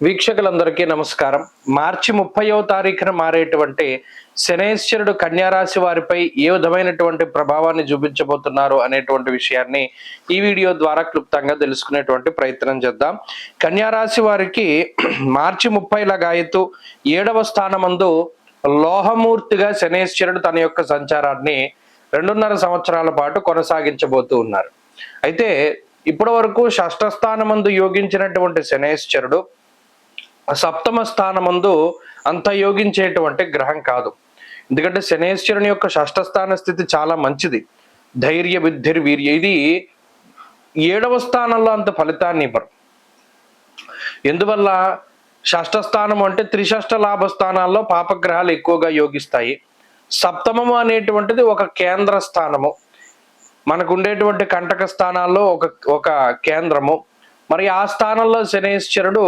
వీక్షకులందరికీ నమస్కారం. మార్చి ముప్పైవ తారీఖున మారేటువంటి శనేశ్వరుడు కన్యారాశి వారిపై ఏ విధమైనటువంటి ప్రభావాన్ని చూపించబోతున్నారు అనేటువంటి విషయాన్ని ఈ వీడియో ద్వారా క్లుప్తంగా తెలుసుకునేటువంటి ప్రయత్నం చేద్దాం. కన్యారాశి వారికి మార్చి ముప్పై గాయతు ఏడవ స్థానమందు లోహమూర్తిగా శనేశ్వరుడు తన యొక్క సంచారాన్ని రెండున్నర సంవత్సరాల పాటు కొనసాగించబోతూ ఉన్నారు. అయితే ఇప్పటి వరకు షష్ఠస్థానమందు యోగించినటువంటి శనేశ్వరుడు సప్తమ స్థానమందు అంత యోగించేటువంటి గ్రహం కాదు. ఎందుకంటే శనేశ్వరుని యొక్క షష్ఠస్థాన స్థితి చాలా మంచిది. ధైర్య బుద్ధిర్ వీర్య. ఇది ఏడవ స్థానంలో అంత ఫలితాన్ని ఇవ్వరు. ఎందువల్ల? షష్ఠస్థానం అంటే త్రిషష్ఠ లాభ స్థానాల్లో పాపగ్రహాలు ఎక్కువగా యోగిస్తాయి. సప్తమము అనేటువంటిది ఒక కేంద్ర స్థానము. మనకు ఉండేటువంటి కంటక స్థానాల్లో ఒక ఒక కేంద్రము. మరి ఆ స్థానంలో శనేశ్వరుడు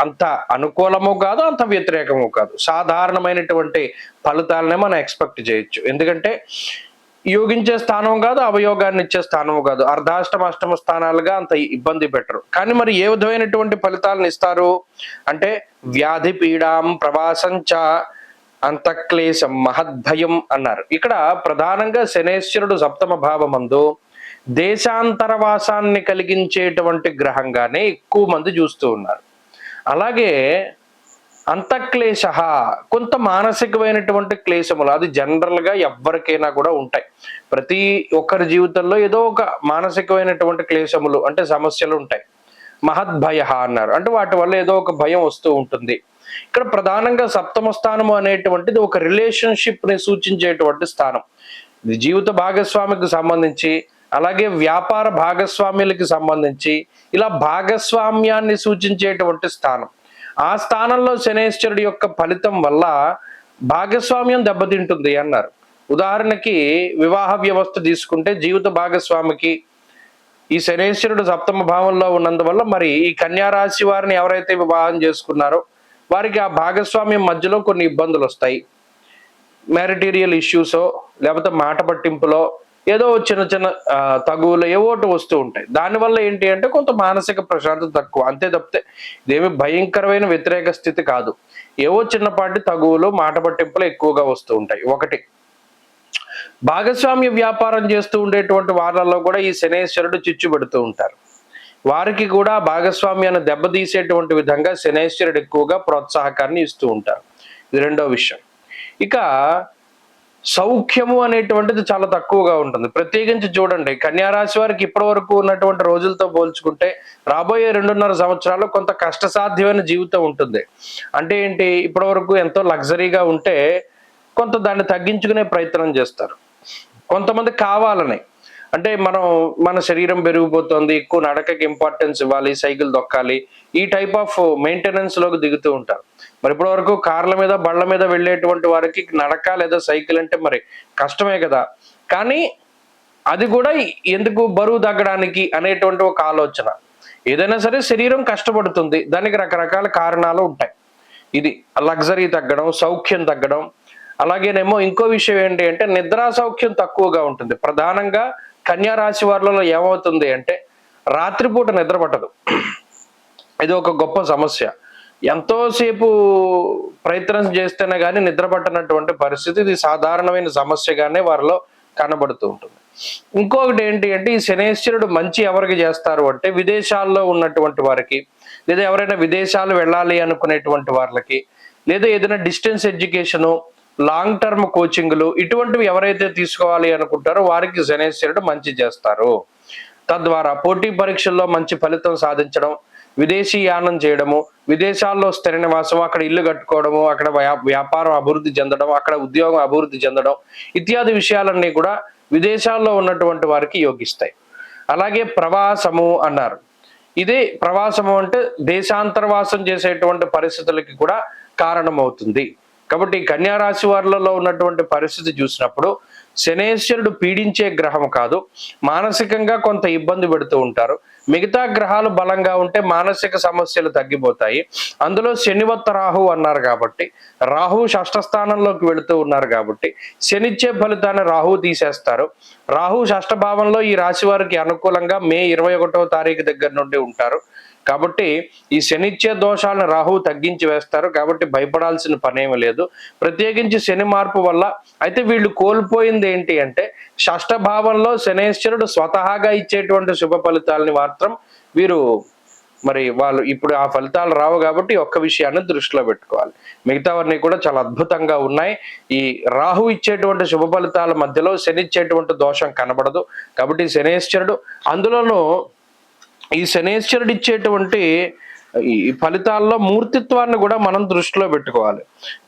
అంత అనుకూలము కాదు అంత వ్యతిరేకము కాదు. సాధారణమైనటువంటి ఫలితాలనే మనం ఎక్స్పెక్ట్ చేయొచ్చు. ఎందుకంటే యోగించే స్థానం కాదు అవయోగాన్ని ఇచ్చే స్థానం కాదు. అర్ధాష్టమ అష్టమ స్థానాలుగా అంత ఇబ్బంది పెట్టరు. కానీ మరి ఏ విధమైనటువంటి ఫలితాలను ఇస్తారు? అంటే వ్యాధి పీడాం ప్రవాసంచ అంతక్లేశం మహద్భయం అన్నారు. ఇక్కడ ప్రధానంగా శనేశ్వరుడు సప్తమ భావమందు దేశాంతరవాసాన్ని కలిగించేటువంటి గ్రహంగానే ఎక్కువ మంది చూస్తూ ఉన్నారు. అలాగే అంతక్లేశ కొంత మానసికమైనటువంటి క్లేశములు అది జనరల్గా ఎవరికైనా కూడా ఉంటాయి. ప్రతి ఒక్కరి జీవితంలో ఏదో ఒక మానసికమైనటువంటి క్లేశములు అంటే సమస్యలు ఉంటాయి. మహద్భయ అన్నారు. అంటే వాటి వల్ల ఏదో ఒక భయం వస్తూ ఉంటుంది. ఇక్కడ ప్రధానంగా సప్తమ స్థానము అనేటువంటిది ఒక రిలేషన్షిప్ని సూచించేటువంటి స్థానం. ఇది జీవిత భాగస్వామికి సంబంధించి అలాగే వ్యాపార భాగస్వామ్యులకి సంబంధించి ఇలా భాగస్వామ్యాన్ని సూచించేటువంటి స్థానం. ఆ స్థానంలో శనేశ్వరుడి యొక్క ఫలితం వల్ల భాగస్వామ్యం దెబ్బతింటుంది అన్నారు. ఉదాహరణకి వివాహ వ్యవస్థ తీసుకుంటే జీవిత భాగస్వామికి ఈ శనేశ్వరుడు సప్తమ భావంలో ఉన్నందువల్ల మరి ఈ కన్యారాశి వారిని ఎవరైతే వివాహం చేసుకున్నారో వారికి ఆ భాగస్వామ్యం మధ్యలో కొన్ని ఇబ్బందులు వస్తాయి. మ్యారిటీరియల్ ఇష్యూసో లేకపోతే మాట పట్టింపులో ఏదో చిన్న చిన్న తగువులు ఏవో వస్తూ ఉంటాయి. దానివల్ల ఏంటి అంటే కొంత మానసిక ప్రశాంతత తక్కువ. అంతే తప్పితే ఇదేమి భయంకరమైన వ్యతిరేక స్థితి కాదు. ఏవో చిన్నపాటి తగువులు మాట పట్టింపులు ఎక్కువగా వస్తూ ఉంటాయి. ఒకటి భాగస్వామ్య వ్యాపారం చేస్తూ ఉండేటువంటి వారాల్లో కూడా ఈ శనేశ్వరుడు చిచ్చు పెడుతూ ఉంటారు. వారికి కూడా భాగస్వామ్యాన్ని దెబ్బతీసేటువంటి విధంగా శనేశ్వరుడు ఎక్కువగా ప్రోత్సాహకాన్ని ఇస్తూ ఉంటారు. ఇది రెండో విషయం. ఇక సౌఖ్యము అనేటువంటిది చాలా తక్కువగా ఉంటుంది. ప్రత్యేకించి చూడండి కన్యారాశి వారికి ఇప్పటి వరకు ఉన్నటువంటి రోజులతో పోల్చుకుంటే రాబోయే రెండున్నర సంవత్సరాలు కొంత కష్టసాధ్యమైన జీవితం ఉంటుంది. అంటే ఏంటి? ఇప్పటి వరకు ఎంతో లగ్జరీగా ఉంటే కొంత దాన్ని తగ్గించుకునే ప్రయత్నం చేస్తారు. కొంతమంది కావాలని అంటే మనం మన శరీరం పెరిగిపోతుంది ఎక్కువ నడకకి ఇంపార్టెన్స్ ఇవ్వాలి సైకిల్ దొక్కాలి ఈ టైప్ ఆఫ్ మెయింటెనెన్స్లోకి దిగుతూ ఉంటారు మరి ఇప్పటి వరకు కార్ల మీద బళ్ళ మీద వెళ్ళేటువంటి వారికి నడక లేదా సైకిల్ అంటే మరి కష్టమే కదా. కానీ అది కూడా ఎందుకు బరువు తగ్గడానికి అనేటువంటి ఒక ఆలోచన. ఏదైనా సరే శరీరం కష్టపడుతుంది దానికి రకరకాల కారణాలు ఉంటాయి. ఇది లగ్జరీ తగ్గడం సౌఖ్యం తగ్గడం అలాగేనేమో ఇంకో విషయం ఏంటి అంటే నిద్రా సౌఖ్యం తక్కువగా ఉంటుంది. ప్రధానంగా కన్యా రాశి వారిలో ఏమవుతుంది అంటే రాత్రిపూట నిద్ర పట్టదు. ఇది ఒక గొప్ప సమస్య. ఎంతోసేపు ప్రయత్నం చేస్తేనే కానీ నిద్ర పట్టనటువంటి పరిస్థితి ఇది సాధారణమైన సమస్యగానే వారిలో కనబడుతూ ఉంటుంది. ఇంకొకటి ఏంటి అంటే ఈ శనేశ్వరుడు మంచి ఎవరికి చేస్తారు అంటే విదేశాల్లో ఉన్నటువంటి వారికి లేదా ఎవరైనా విదేశాలు వెళ్ళాలి అనుకునేటువంటి వాళ్ళకి లేదా ఏదైనా డిస్టెన్స్ ఎడ్యుకేషను లాంగ్ టర్మ్ కోచింగ్లు ఇటువంటివి ఎవరైతే తీసుకోవాలి అనుకుంటారో వారికి శనేశ్వరుడు మంచి చేస్తారు. తద్వారా పోటీ పరీక్షల్లో మంచి ఫలితం సాధించడం విదేశీ యానం చేయడము విదేశాల్లో స్థిర నివాసం అక్కడ ఇల్లు కట్టుకోవడము అక్కడ వ్యా- వ్యాపారం అభివృద్ధి చెందడం అక్కడ ఉద్యోగం అభివృద్ధి చెందడం ఇత్యాది విషయాలన్నీ కూడా విదేశాల్లో ఉన్నటువంటి వారికి యోగిస్తాయి. అలాగే ప్రవాసము అన్నారు. ఇదే ప్రవాసము అంటే దేశాంతరవాసం చేసేటువంటి పరిస్థితులకి కూడా కారణమవుతుంది. కాబట్టి కన్యారాశి వారులలో వారిలో ఉన్నటువంటి పరిస్థితి చూసినప్పుడు శనేశ్వరుడు పీడించే గ్రహం కాదు. మానసికంగా కొంత ఇబ్బంది పెడుతూ ఉంటారు. మిగతా గ్రహాలు బలంగా ఉంటే మానసిక సమస్యలు తగ్గిపోతాయి. అందులో శనివత్త రాహు అన్నారు కాబట్టి రాహు షష్ఠ స్థానంలోకి వెళుతూ ఉన్నారు కాబట్టి శనిచ్చే ఫలితాన్ని రాహు తీసేస్తారు. రాహు షష్ఠ భావంలో ఈ రాశి వారికి అనుకూలంగా మే ఇరవై ఒకటో తారీఖు దగ్గర నుండి ఉంటారు. కాబట్టి ఈ శనిచ్చే దోషాలను రాహువు తగ్గించి వేస్తారు. కాబట్టి భయపడాల్సిన పనేమీ లేదు. ప్రత్యేకించి శని మార్పు వల్ల అయితే వీళ్ళు కోల్పోయింది ఏంటి అంటే షష్ఠ భావంలో శనేశ్వరుడు స్వతహాగా ఇచ్చేటువంటి శుభ ఫలితాలని మాత్రం వీరు మరి వాళ్ళు ఇప్పుడు ఆ ఫలితాలు రావు కాబట్టి ఒక్క విషయాన్ని దృష్టిలో పెట్టుకోవాలి. మిగతావన్నీ కూడా చాలా అద్భుతంగా ఉన్నాయి. ఈ రాహు ఇచ్చేటువంటి శుభ ఫలితాల మధ్యలో శని ఇచ్చేటువంటి దోషం కనబడదు. కాబట్టి శనేశ్వరుడు అందులోనూ ఈ శనేశ్వరుడు ఇచ్చేటువంటి ఈ ఫలితాల్లో మూర్తిత్వాన్ని కూడా మనం దృష్టిలో పెట్టుకోవాలి.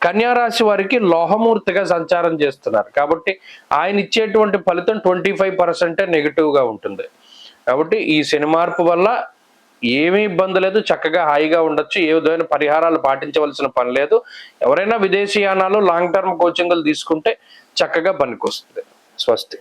కన్యారాశి వారికి లోహమూర్తిగా సంచారం చేస్తున్నారు. కాబట్టి ఆయన ఇచ్చేటువంటి ఫలితం ట్వంటీ ఫైవ్ పర్సెంటే నెగిటివ్గా ఉంటుంది. కాబట్టి ఈ శని మార్పు వల్ల ఏమీ ఇబ్బంది లేదు చక్కగా హాయిగా ఉండొచ్చు. ఏ విధమైన పరిహారాలు పాటించవలసిన పని లేదు. ఎవరైనా విదేశీయానాలు లాంగ్ టర్మ్ కోచింగ్లు తీసుకుంటే చక్కగా పనికొస్తుంది. స్వస్తి.